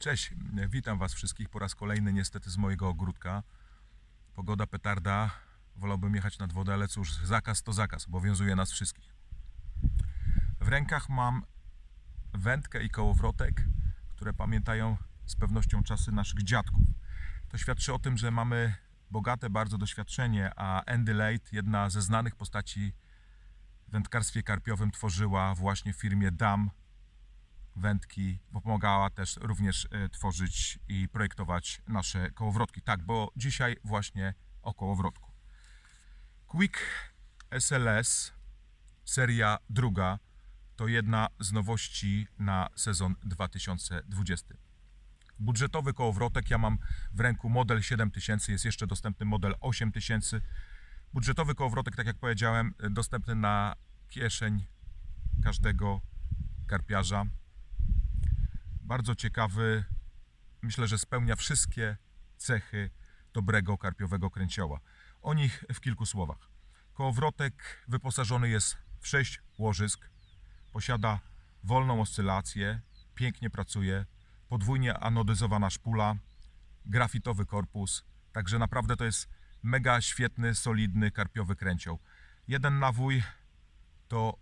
Cześć, witam Was wszystkich po raz kolejny niestety z mojego ogródka. Pogoda petarda, wolałbym jechać nad wodę, ale cóż, zakaz to zakaz, obowiązuje nas wszystkich. W rękach mam wędkę i kołowrotek, które pamiętają z pewnością czasy naszych dziadków. To świadczy o tym, że mamy bogate bardzo doświadczenie, a Andy Late, jedna ze znanych postaci w wędkarstwie karpiowym, tworzyła właśnie w firmie DAM wędki, bo pomagała też również e, tworzyć i projektować nasze kołowrotki. Tak, bo dzisiaj właśnie o kołowrotku. Quick SLS, seria druga, to jedna z nowości na sezon 2020. Budżetowy kołowrotek, ja mam w ręku model 7000, jest jeszcze dostępny model 8000. Budżetowy kołowrotek, tak jak powiedziałem, e, dostępny na kieszeń każdego karpiarza bardzo ciekawy. Myślę, że spełnia wszystkie cechy dobrego karpiowego kręcioła. O nich w kilku słowach. Kołowrotek wyposażony jest w 6 łożysk, posiada wolną oscylację, pięknie pracuje, podwójnie anodyzowana szpula, grafitowy korpus, także naprawdę to jest mega świetny, solidny karpiowy kręcioł. Jeden nawój to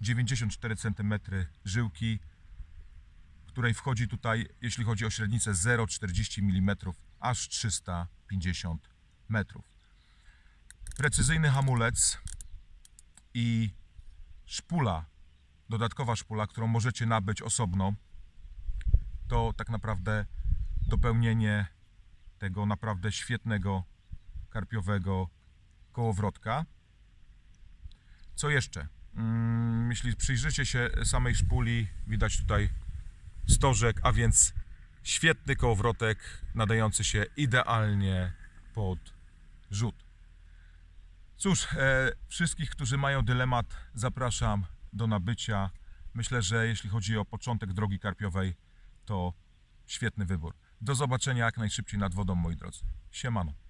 94 cm żyłki, której wchodzi tutaj, jeśli chodzi o średnicę 0,40 mm, aż 350 metrów. Precyzyjny hamulec i szpula, dodatkowa szpula, którą możecie nabyć osobno, to tak naprawdę dopełnienie tego naprawdę świetnego karpiowego kołowrotka. Co jeszcze? Mm, Jeśli przyjrzycie się samej szpuli, widać tutaj stożek, a więc świetny kołowrotek nadający się idealnie pod rzut. Cóż, e, wszystkich, którzy mają dylemat, zapraszam do nabycia. Myślę, że jeśli chodzi o początek drogi karpiowej, to świetny wybór. Do zobaczenia jak najszybciej nad wodą, moi drodzy. Siemano.